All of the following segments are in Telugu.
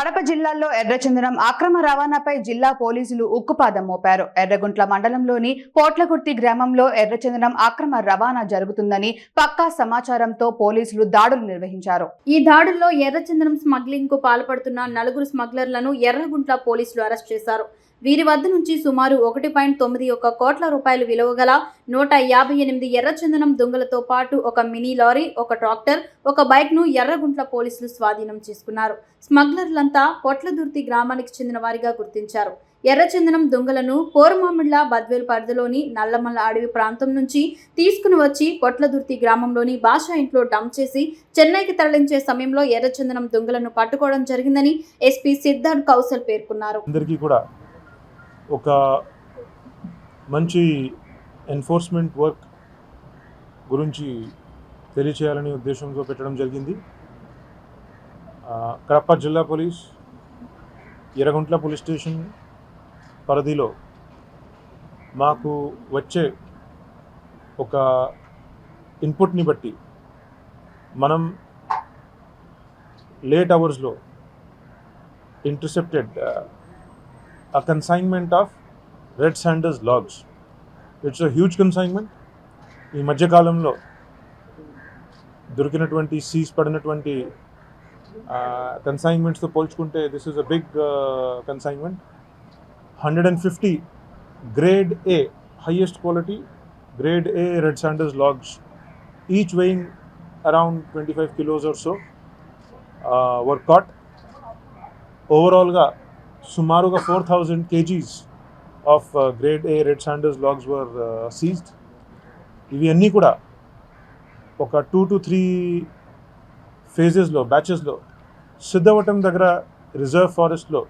కడప జిల్లాలో ఎర్రచందనం అక్రమ రవాణాపై జిల్లా పోలీసులు ఉక్కుపాదం మోపారు. ఎర్రగుంట్ల మండలంలోని పోట్లగుర్తి గ్రామంలో ఎర్రచందనం అక్రమ రవాణా జరుగుతుందని పక్కా సమాచారంతో పోలీసులు దాడులు నిర్వహించారు. ఈ దాడుల్లో ఎర్రచందనం స్మగ్లింగ్కు పాల్పడుతున్న నలుగురు స్మగ్లర్లను ఎర్రగుంట్ల పోలీసులు అరెస్ట్ చేశారు. వీరి వద్ద నుంచి సుమారు ఒకటి పాయింట్ తొమ్మిది ఒక కోట్ల రూపాయలు విలువ గల నూట యాభై ఎనిమిది ఎర్రచందనం దొంగలతో పాటు ఒక మినీ లారీ ఒక ట్రాక్టర్ ఒక బైక్ను ఎర్రగుంట్ల పోలీసులు స్వాధీనం చేసుకున్నారు. స్మగ్లర్లంతా పొట్లదుర్తి గ్రామానికి చెందిన వారిగా గుర్తించారు. ఎర్రచందనం దొంగలను పోరుమామిళ్ళ బద్వేల్ పరిధిలోని నల్లమల్ల అడవి ప్రాంతం నుంచి తీసుకుని వచ్చి పొట్లదుర్తి గ్రామంలోని భాషా ఇంట్లో డంప్ చేసి చెన్నైకి తరలించే సమయంలో ఎర్రచందనం దొంగలను పట్టుకోవడం జరిగిందని ఎస్పీ సిద్ధార్థ్ కౌశల్ పేర్కొన్నారు. అందరికీ కూడా ఒక మంచి ఎన్ఫోర్స్మెంట్ వర్క్ గురించి తెలియచేయాలనే ఉద్దేశంతో పెట్టడం జరిగింది. కడప జిల్లా పోలీస్ ఎర్రగుంట్ల పోలీస్ స్టేషన్ పరిధిలో మాకు వచ్చే ఒక ఇన్పుట్ని బట్టి మనం లేట్ అవర్స్లో intercepted a consignment of red sanders logs it's a huge consignment ఈ మధ్యకాలంలో దొరికినటువంటి సీజ్ పడినటువంటి కన్సైన్మెంట్స్తో పోల్చుకుంటే this is a big consignment hundred and fifty grade A highest quality grade A red sanders logs each weighing around twenty five kilos or so were caught ఓవరాల్గా సుమారుగా four thousand KGs of grade A red sanders logs were seized ఇవి అన్నీ కూడా ఒక టూ టు త్రీ ఫేజెస్లో బ్యాచెస్లో సిద్ధవటం దగ్గర రిజర్వ్ ఫారెస్ట్లో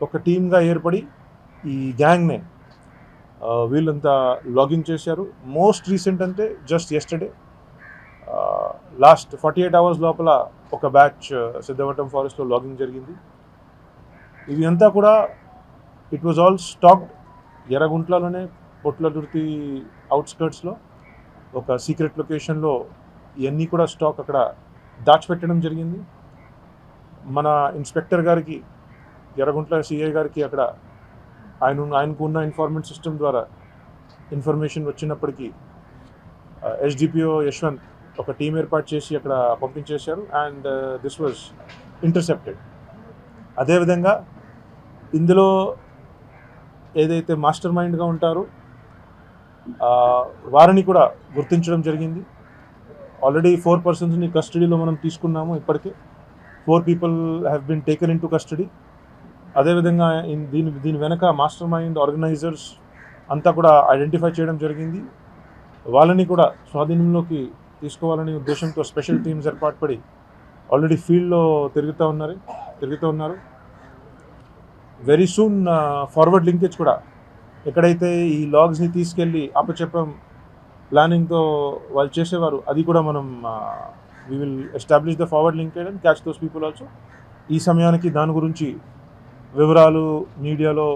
ఒక టీమ్గా ఏర్పడి ఈ గ్యాంగ్నే uh, వీళ్ళంతా లాగింగ్ చేశారు. మోస్ట్ రీసెంట్ అంటే just yesterday last forty eight hours లోపల ఒక బ్యాచ్ uh, సిద్ధవటం ఫారెస్ట్లో లాగింగ్ జరిగింది. ఇది అంతా కూడా ఇట్ వాజ్ ఆల్ స్టాక్డ్ ఎర్రగుంట్లలోనే పొట్లదుర్తి అవుట్స్కర్ట్స్లో ఒక సీక్రెట్ లొకేషన్లో ఇవన్నీ కూడా స్టాక్ అక్కడ దాచిపెట్టడం జరిగింది. మన ఇన్స్పెక్టర్ గారికి ఎర్రగుంట్ల సిఐ గారికి అక్కడ ఆయన ఆయనకు ఉన్న ఇన్ఫార్మెంట్ సిస్టమ్ ద్వారా ఇన్ఫర్మేషన్ వచ్చినప్పటికీ ఎస్డిపిఓ యశ్వంత్ ఒక టీం ఏర్పాటు చేసి అక్కడ పంపించేశారు. అండ్ దిస్ వాజ్ ఇంటర్సెప్టెడ్ అదేవిధంగా ఇందులో ఏదైతే మాస్టర్ మైండ్గా ఉంటారో వారిని కూడా గుర్తించడం జరిగింది. ఆల్రెడీ ఫోర్ పర్సన్స్ని కస్టడీలో మనం తీసుకున్నాము ఇప్పటికే. Four people have been taken in to custody. అదేవిధంగా దీని దీని వెనక మాస్టర్ మైండ్ ఆర్గనైజర్స్ అంతా కూడా ఐడెంటిఫై చేయడం జరిగింది. వాళ్ళని కూడా స్వాధీనంలోకి తీసుకోవాలనే ఉద్దేశంతో స్పెషల్ టీమ్స్ ఏర్పాటుపడి ఆల్రెడీ ఫీల్డ్లో తిరుగుతూ ఉన్నారు తిరుగుతూ ఉన్నారు. వెరీ సూన్ ఫార్వర్డ్ లింకేజ్ కూడా. ఎక్కడైతే ఈ లాగ్స్ని తీసుకెళ్ళి అప్పచెప్పం ప్లానింగ్తో వాళ్ళు చేసేవారు అది కూడా మనం we will establish the forward linkage and catch those people also ఈ సమయానికి దాని గురించి వివరాలు మీడియాలో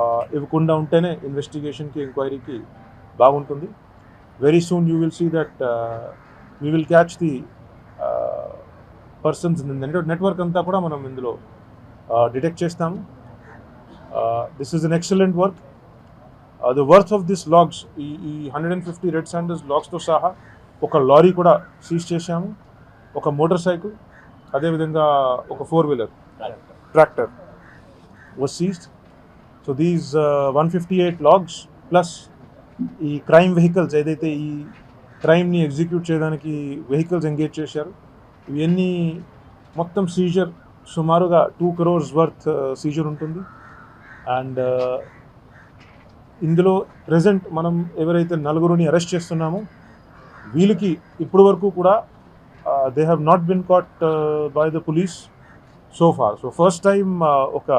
uh, ఇవ్వకుండా ఉంటేనే ఇన్వెస్టిగేషన్కి ఎంక్వైరీకి బాగుంటుంది. Very soon you will see that we will catch the persons network అంతా కూడా మనం ఇందులో uh, డిటెక్ట్ చేస్తాము. This is an excellent work the worth of this logs ఈ ఈ hundred and fifty red sanders లాగ్స్తో సహా ఒక లారీ కూడా సీజ్ చేశాము. ఒక మోటార్ సైకిల్ అదేవిధంగా ఒక four wheeler tractor was seized so these one fifty eight logs plus ఈ క్రైమ్ వెహికల్స్ ఏదైతే ఈ క్రైమ్ని ఎగ్జిక్యూట్ చేయడానికి వెహికల్స్ ఎంగేజ్ చేశారు ఇవన్నీ మొత్తం సీజర్ సుమారుగా టూ క్రోర్స్ వర్త్ సీజర్ ఉంటుంది. అండ్ uh, ఇందులో ప్రజెంట్ మనం ఎవరైతే నలుగురిని అరెస్ట్ చేస్తున్నామో వీళ్ళకి ఇప్పటి వరకు కూడా they have not been caught by the police so far so first time ఒక